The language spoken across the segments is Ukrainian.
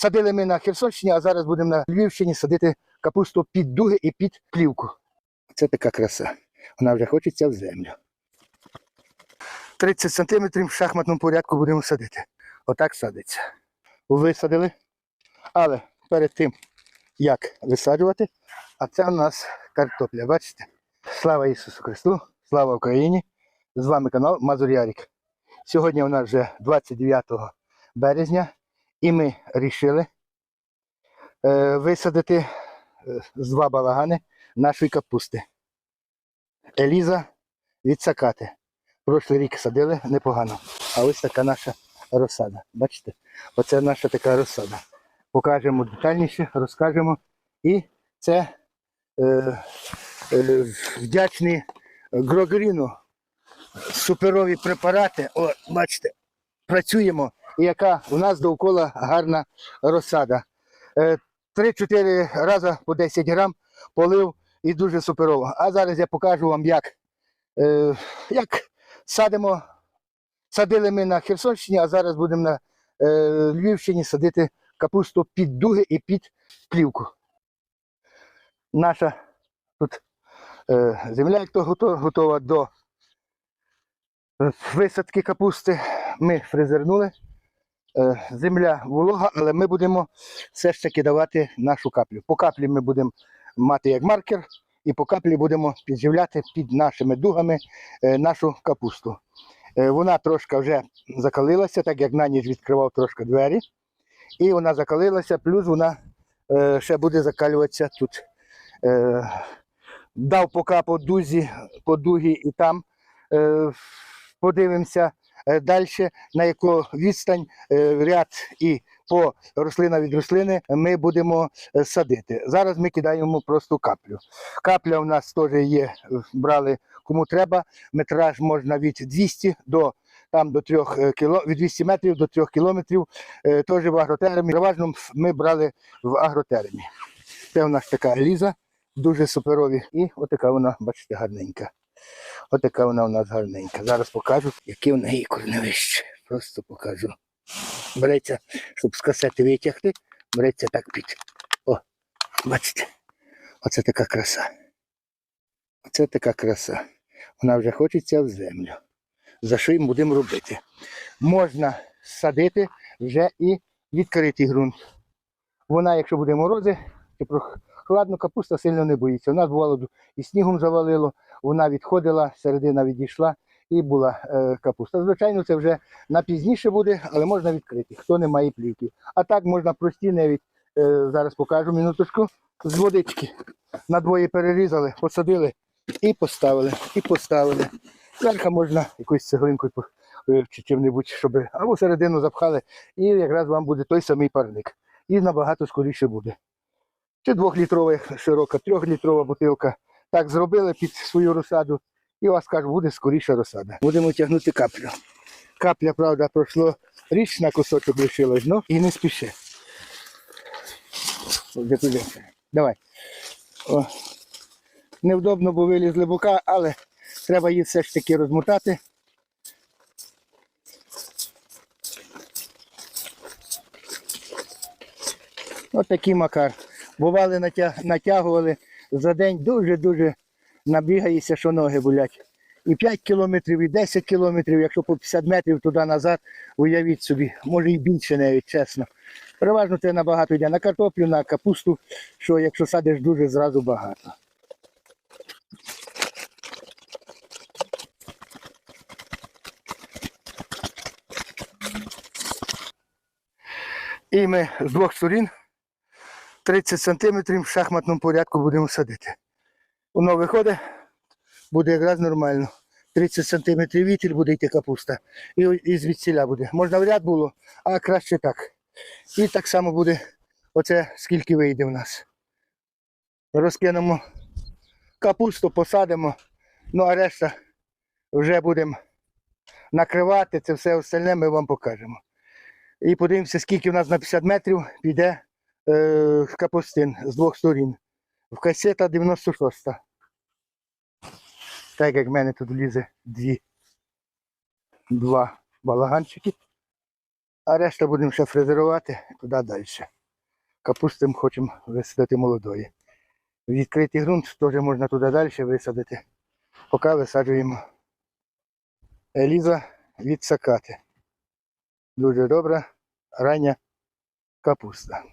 Садили ми на Херсонщині, а зараз будемо на Львівщині садити капусту під дуги і під плівку. Це така краса. Вона вже хочеться в землю. 30 сантиметрів в шахматному порядку будемо садити. Отак садиться. Висадили. Але перед тим, як висаджувати, а це у нас картопля. Бачите? Слава Ісусу Христу! Слава Україні! З вами канал Мазур Ярік. Сьогодні у нас вже 29 березня, і ми вирішили е, висадити е, з два балагани нашої капусти. Еліза від Сакати. Прошлий рік садили непогано. А ось така наша розсада. Бачите? Оце наша така розсада. Покажемо детальніше, розкажемо. І це е, е, вдячний Грогріну. Суперові препарати. О, бачите, працюємо. І яка у нас довкола гарна розсада. Е, 3-4 рази по 10 грам полив і дуже суперово. А зараз я покажу вам, як, е, як садимо. Садили ми на Херсонщині, а зараз будемо на е, Львівщині садити капусту під дуги і під плівку. Наша тут е, земля, як то готова, до е, висадки капусти. Ми фрезернули. Е, земля волога, але ми будемо все ж таки давати нашу каплю. По каплі ми будемо мати як маркер, і по каплі будемо підживляти під нашими дугами е, нашу капусту. Е, Вона трошки вже закалилася, так як на ніч відкривав трошки двері. І вона закалилася, плюс вона ще буде закалюватися тут. Дав поки по дузі, по дугі і там подивимося далі, на яку відстань, е, ряд і по рослина від рослини ми будемо е, садити. Зараз ми кидаємо просто каплю. Капля у нас теж є, е, брали кому треба. Метраж можна від 200 до там до 3 кіло, від 200 метрів до 3 кілометрів, е, теж в агротермі. Переважно ми брали в агротермі. Це у нас така ліза, дуже суперові. І отака вона, бачите, гарненька. Отака вона у нас гарненька. Зараз покажу, яке в неї корневище. Просто покажу. Береться, щоб з касети витягти, береться так під. О, бачите, оце така краса. Оце така краса. Вона вже хочеться в землю. За що їм будемо робити? Можна садити вже і відкритий ґрунт. Вона, якщо буде морози, чи капуста сильно не боїться. У нас бувало і снігом завалило, вона відходила, середина відійшла і була е, капуста. Звичайно, це вже на пізніше буде, але можна відкрити, хто не має плівки. А так можна прості навіть, е, зараз покажу минуточку, з водички. Надвоє перерізали, посадили і поставили, і поставили. Зверху можна якоюсь цеглинкою е, чи чим-небудь, щоб або середину запхали, і якраз вам буде той самий парник. І набагато скоріше буде. Чи двохлітрова широка, трьохлітрова бутилка. Так зробили під свою розсаду, і у вас кажу, буде скоріша розсада. Будемо тягнути каплю. Капля, правда, пройшло річ на кусочок лишилось, ну і не спіши. Давай. О. Невдобно, бо вилізли бока, але треба її все ж таки розмотати. Ось такий макар. Бували, натягували за день дуже-дуже набігаєшся, що ноги болять. І 5 кілометрів, і 10 кілометрів, якщо по 50 метрів туди-назад, уявіть собі, може і більше навіть, чесно. Переважно це набагато йде на картоплю, на капусту, що якщо садиш дуже зразу багато. І ми з двох сторін 30 сантиметрів в шахматному порядку будемо садити. Воно виходить, буде якраз нормально. 30 сантиметрів вітер буде йти капуста. І, і звідсіля буде. Можна в ряд було, а краще так. І так само буде оце скільки вийде в нас. Розкинемо капусту, посадимо, ну а решта вже будемо накривати. Це все остальне ми вам покажемо. І подивимося, скільки в нас на 50 метрів піде е, капустин з двох сторін. В касета 96. Так як в мене тут влізе дві, два балаганчики. А решта будемо ще фрезерувати туди далі. Капусти хочемо висадити молодої. Відкритий ґрунт теж можна туди далі висадити. Поки висаджуємо Еліза від сакати. Дуже добра рання капуста.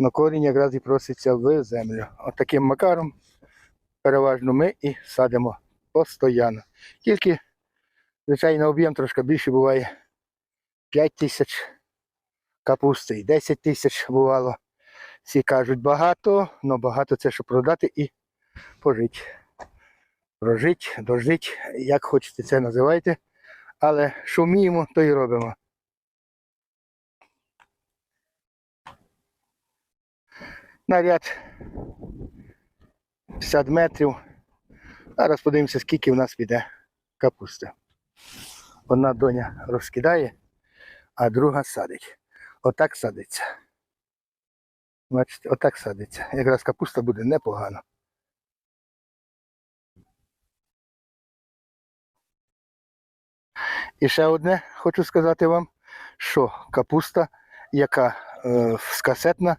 На корінь якраз і проситься в землю. От макаром переважно ми і садимо постійно. Тільки, звичайно, об'єм трошки більше буває 5 тисяч капусти і 10 тисяч бувало. Всі кажуть багато, але багато це щоб продати і пожити. Прожить, дожить, як хочете це називайте. Але що вміємо, то і робимо. Наряд 50 метрів. Зараз подивимося, скільки в нас піде капусти. Одна доня розкидає, а друга садить. Отак садиться. Бачите, отак садиться. Якраз капуста буде непогано. І ще одне хочу сказати вам, що капуста, яка е, скасетна,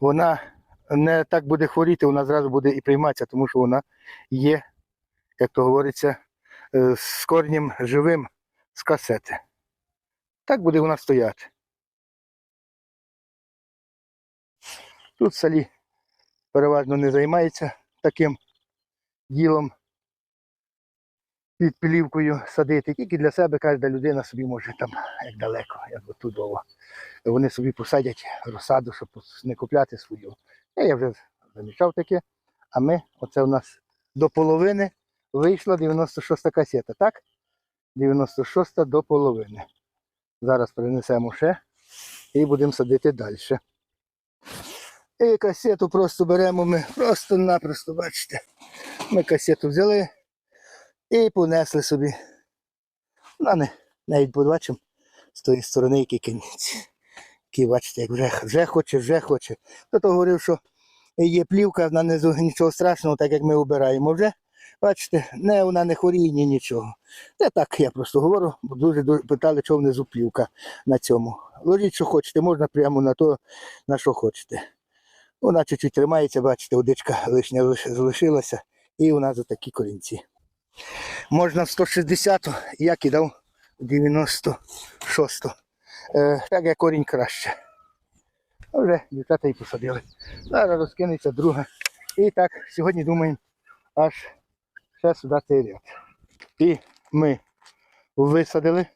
вона не так буде хворіти, вона зразу буде і прийматися, тому що вона є, як то говориться, е, з корнем живим з касети. Так буде вона стояти. Тут в селі переважно не займається таким ділом під плівкою садити. Тільки для себе кожна людина собі може там, як далеко, як отут Вова. Вони собі посадять розсаду, щоб не купляти свою. Я вже замічав таке. А ми, оце у нас до половини вийшла 96 касета, так? 96 до половини. Зараз перенесемо ще і будемо садити далі. І касету просто беремо ми просто-напросто, бачите. Ми касету взяли і понесли собі. Ну, не, навіть побачимо з тої сторони, який кінець. Який, бачите, як вже, вже хоче, вже хоче. Хто-то говорив, що є плівка, вона не нічого страшного, так як ми обираємо. Вже, бачите, не, вона не хворіє, ні нічого. Це так, я просто говорю, бо дуже, дуже питали, чого внизу плівка на цьому. Ложіть, що хочете, можна прямо на то, на що хочете. Вона чуть-чуть тримається, бачите, водичка лишня залишилася, і у нас отакі корінці. Можна в 160, я кидав в 96. Е, так як корінь краще. А Вже дівчата і посадили. Зараз розкинеться друга. І так, сьогодні думаємо аж ще сюди цей ряд. І ми висадили,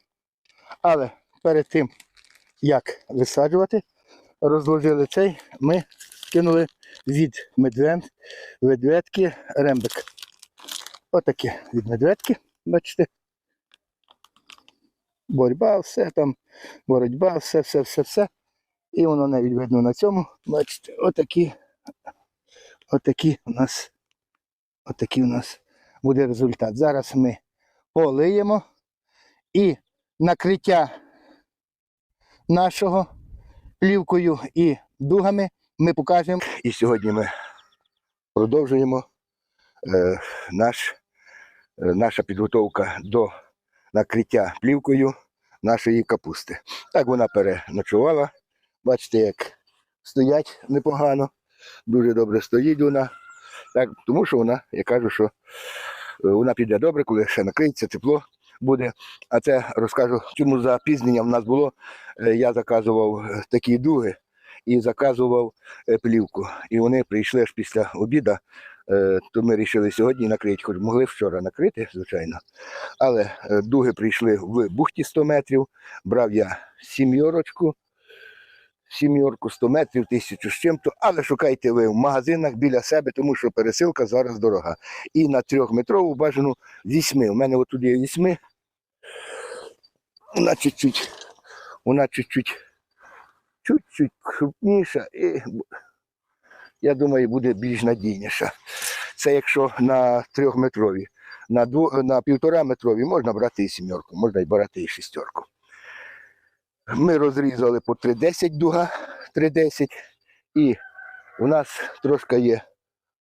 але перед тим, як висаджувати, розложили цей, ми кинули від медвед, медведки рембик. Отаке від медведки, бачите. Боротьба, все там, боротьба, все, все, все, все. І воно навіть видно на цьому. Бачите, отакі, отакі у нас, отакий у нас буде результат. Зараз ми полиємо і накриття нашого плівкою і дугами ми покажемо. І сьогодні ми продовжуємо е, наш, е, наша підготовка до накриття плівкою нашої капусти. Так вона переночувала. Бачите, як стоять непогано, дуже добре стоїть вона. Так, тому що вона, я кажу, що е, вона піде добре, коли ще накриється, тепло буде. А це розкажу, чому запізнення в нас було. Е, Я заказував е, такі дуги і заказував плівку. І вони прийшли аж після обіду. Е, То ми вирішили сьогодні накрити, хоч могли вчора накрити, звичайно. Але е, дуги прийшли в бухті 100 метрів. Брав я сім'yorочку, сім'yorку 100 метрів, тисячу з чим-то, але шукайте ви в магазинах біля себе, тому що пересилка зараз дорога. І на трьохметрову бажану вісьми. У мене отут є вісьми. Вона чуть-чуть, вона чуть-чуть, чуть-чуть крупніша і я думаю, буде більш надійніша. Це якщо на трьохметрові. На, дву, на півтора метрові можна брати і сімерку, можна й брати і шістерку. Ми розрізали по 3,10 дуга, 3,10. І у нас трошки є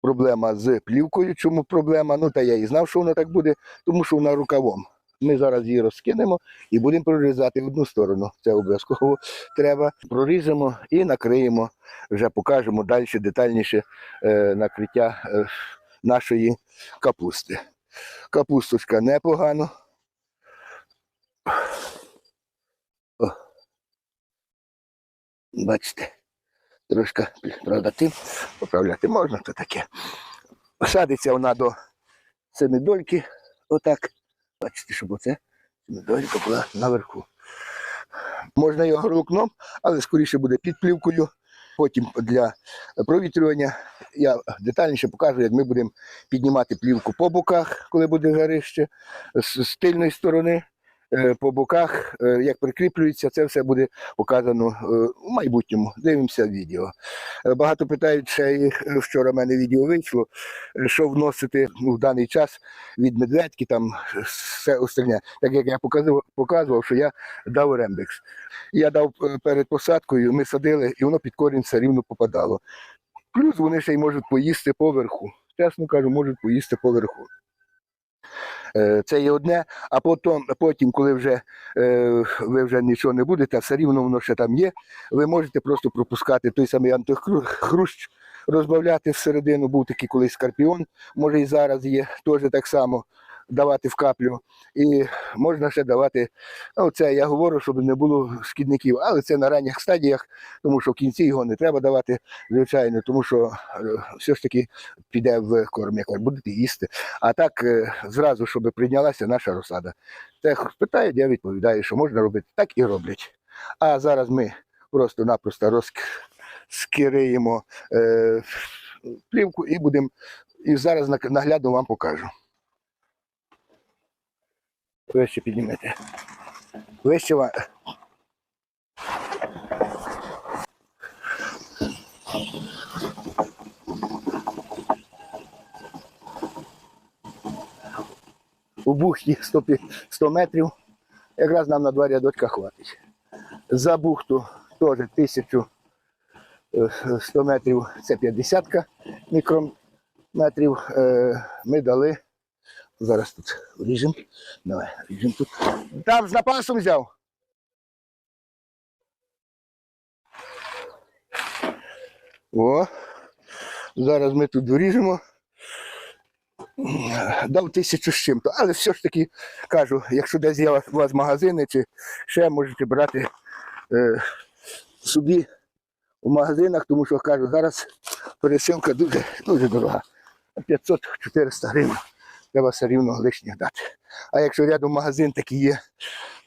проблема з плівкою. Чому проблема? Ну, та я і знав, що воно так буде, тому що вона рукавом. Ми зараз її розкинемо і будемо прорізати в одну сторону. Це обов'язково треба. Проріжемо і накриємо. Вже покажемо далі детальніше е, накриття е, нашої капусти. Капусточка непогано. О. Бачите, трошки, правда, тим поправляти можна, то таке. Садиться вона до семидольки, отак. Бачите, щоб оце недоліка була наверху. Можна його рукном, але скоріше буде під плівкою. Потім для провітрювання я детальніше покажу, як ми будемо піднімати плівку по боках, коли буде жарище, з, тильної сторони, по боках, е, як прикріплюється, це все буде показано е, в майбутньому. Дивимося відео. Е, Багато питають, ще е, вчора в мене відео вийшло, е, що вносити в даний час від медведки, там все остальне. Так як я показував, показував що я дав рембекс. Я дав е, перед посадкою, ми садили, і воно під корінь все рівно попадало. Плюс вони ще й можуть поїсти поверху. Чесно кажу, можуть поїсти поверху. Е, Це є одне, а потім, потім коли вже е, ви вже нічого не будете, все рівно воно ще там є, ви можете просто пропускати той самий антихрущ, розбавляти всередину, був такий колись скорпіон, може і зараз є, теж так само давати в каплю. І можна ще давати, ну це я говорю, щоб не було шкідників, але це на ранніх стадіях, тому що в кінці його не треба давати, звичайно, тому що е, все ж таки піде в корм, як будете їсти. А так е, зразу, щоб прийнялася наша розсада. Те питають, я відповідаю, що можна робити, так і роблять. А зараз ми просто-напросто розкириємо е, плівку і будемо. І зараз наглядно вам покажу. Вище піднімете. Вище ва- у бухті 100, 100 метрів. Якраз нам на два рядочка хватить. За бухту теж 1100 метрів, це 50 мікрометрів. Е, Ми дали. Зараз тут ріжемо. Давай, ріжемо тут. Там з напасом взяв. О, зараз ми тут доріжемо. Дав тисячу з чим-то, але все ж таки кажу, якщо десь є у вас магазини, чи ще можете брати е, собі у магазинах, тому що кажу, зараз пересилка дуже, дуже дорога. 500-400 гривень треба все рівно лишніх дати. А якщо рядом магазин такий є,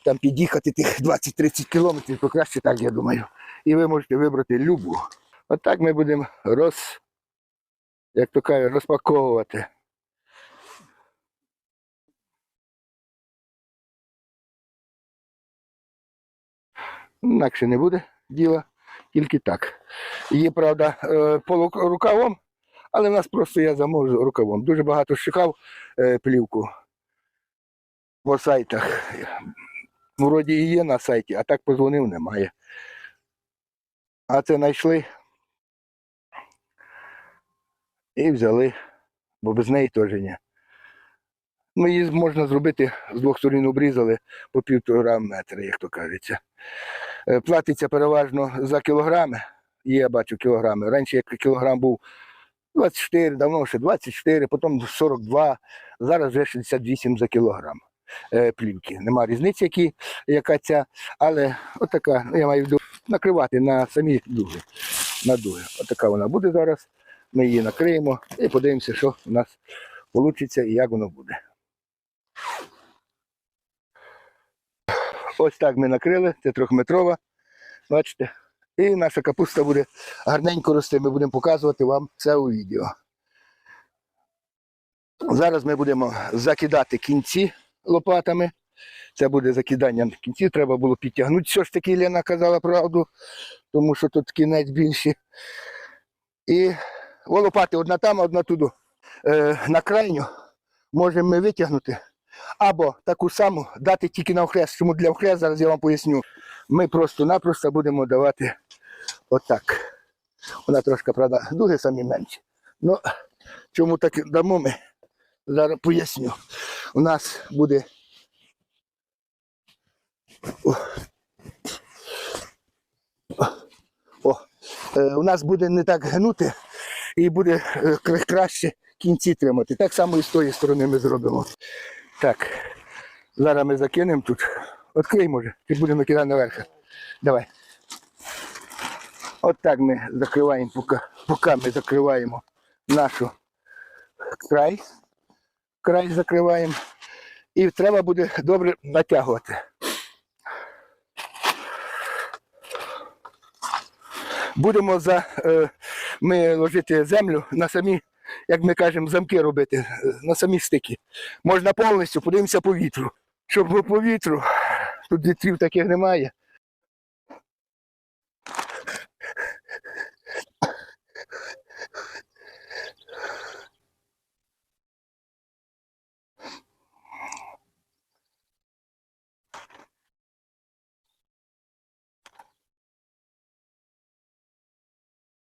там під'їхати тих 20-30 кілометрів, то краще так, я думаю. І ви можете вибрати любу. Отак ми будемо роз, як то кажуть, розпаковувати. Інакше не буде діла, тільки так. Є, правда, е, полу- рукавом, але в нас просто я заможу рукавом. Дуже багато шукав е, плівку по сайтах. Вроді і є на сайті, а так позвонив, немає. А це знайшли і взяли, бо без неї теж ні. Ну, її можна зробити з двох сторін обрізали по півтора метра, як то кажеться. Е, Платиться переважно за кілограми. Є, я бачу кілограми. Раніше як кілограм був 24, давно ще 24, потім 42, зараз вже 68 за кілограм е, плівки. Нема різниці, які, яка ця, але отака, ну, я маю накривати на самі дуги. На дуги. Отака вона буде зараз. Ми її накриємо і подивимося, що у нас вийде і як воно буде. Ось так ми накрили, це трьохметрова. Бачите? І наша капуста буде гарненько рости. Ми будемо показувати вам це у відео. Зараз ми будемо закидати кінці лопатами. Це буде закидання кінців, треба було підтягнути. Все ж таки Лена казала правду, тому що тут кінець більший. І о, лопати одна там, одна туди. Е, на крайню можемо ми витягнути. Або таку саму дати тільки на охрест. Чому для охрест, зараз я вам поясню. Ми просто-напросто будемо давати отак. Вона трошки, правда, дуги самі менші. Ну, чому так дамо ми? Зараз поясню. У нас буде О, е, у нас буде не так гнути і буде е, краще кінці тримати. Так само і з тої сторони ми зробимо. Так, зараз ми закинемо тут. Открий може, чи будемо кидати наверх. Давай. От так ми закриваємо, поки, поки ми закриваємо нашу край. Край закриваємо. І треба буде добре натягувати. Будемо за, е, ми ложити землю на самі, як ми кажемо, замки робити, е, на самі стики. Можна повністю, подивимося по вітру. Щоб по повітру, тут вітрів таких немає.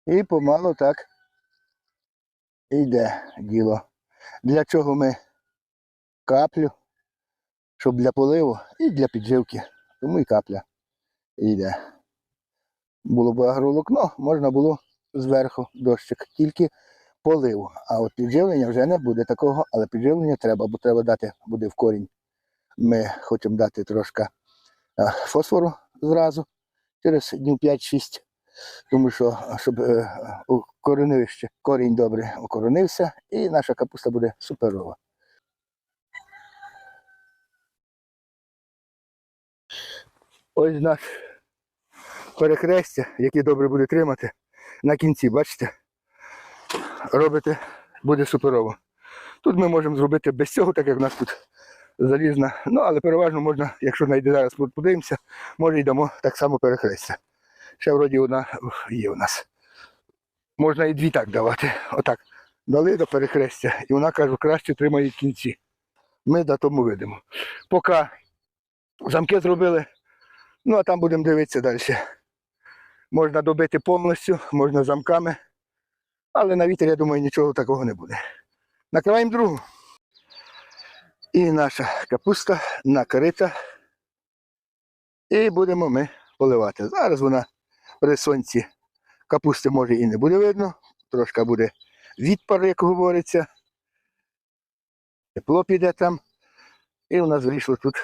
І помало так йде діло. Для чого ми каплю, щоб для поливу і для підживки. Тому і капля йде. Було б агроволокно, можна було зверху дощик, тільки поливу. А от підживлення вже не буде такого, але підживлення треба, бо треба дати буде в корінь. Ми хочемо дати трошки фосфору зразу через днів 5-6 тому що щоб е, у корінь добре укоронився, і наша капуста буде суперова. Ось наш перехрестя, яке добре буде тримати. На кінці, бачите, робите, буде суперово. Тут ми можемо зробити без цього, так як в нас тут залізна. Ну, але переважно можна, якщо знайде зараз подивимося, може йдемо так само перехрестя. Ще вроді одна є у нас. Можна і дві так давати. Отак. Дали до перехрестя. І вона каже, краще тримає кінці. Ми до тому видимо. Поки замки зробили, ну а там будемо дивитися далі. Можна добити повністю, можна замками. Але на вітер, я думаю, нічого такого не буде. Накриваємо другу. І наша капуста накрита. І будемо ми поливати. Зараз вона при сонці капусти може і не буде видно, трошки буде відпар, як говориться. Тепло піде там. І у нас вийшло тут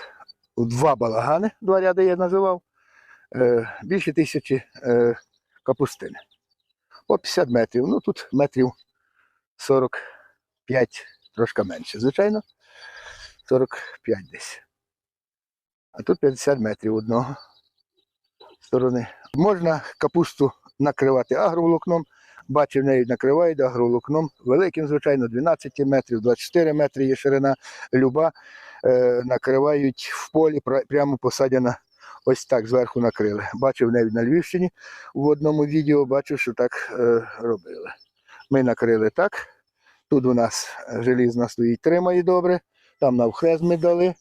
два балагани, два ряди я називав. Е, більше тисячі е, капустини. По 50 метрів. Ну тут метрів 45, трошки менше, звичайно. 45 десь. А тут 50 метрів одного сторони. Можна капусту накривати агроволокном. Бачив, нею накривають агроволокном. Великим, звичайно, 12 метрів, 24 метри є ширина. Люба накривають в полі, прямо посадяна. Ось так зверху накрили. Бачив навіть на Львівщині в одному відео, бачив, що так е, робили. Ми накрили так. Тут у нас желізна стоїть, тримає добре. Там навхрест ми дали.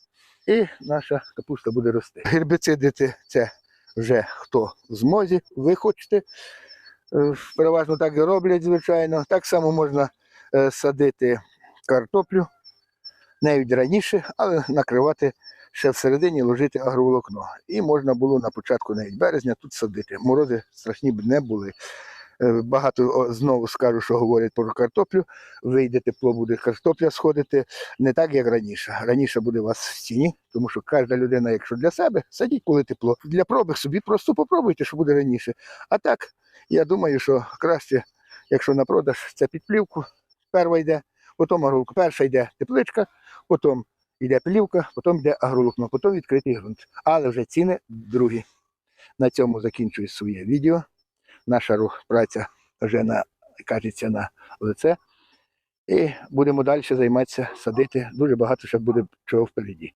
І наша капуста буде рости. Гербіциди це- це вже хто в змозі, ви хочете. Е, Переважно так і роблять, звичайно. Так само можна е, садити картоплю навіть раніше, але накривати ще всередині, ложити агроволокно. І можна було на початку навіть березня тут садити. Морози страшні б не були. Е, Багато знову скажу, що говорять про картоплю. Вийде тепло, буде картопля сходити не так, як раніше. Раніше буде у вас в стіні, тому що кожна людина, якщо для себе, садіть, коли тепло. Для проби собі просто попробуйте, що буде раніше. А так, я думаю, що краще, якщо на продаж, це під плівку. Перша йде, потім агролукно. Перша йде тепличка, потім йде плівка, потім йде агролукно, потім відкритий ґрунт. Але вже ціни другі. На цьому закінчую своє відео. Наша рух праця вже на, кажеться на лице. І будемо далі займатися, садити. Дуже багато ще буде чого впереді.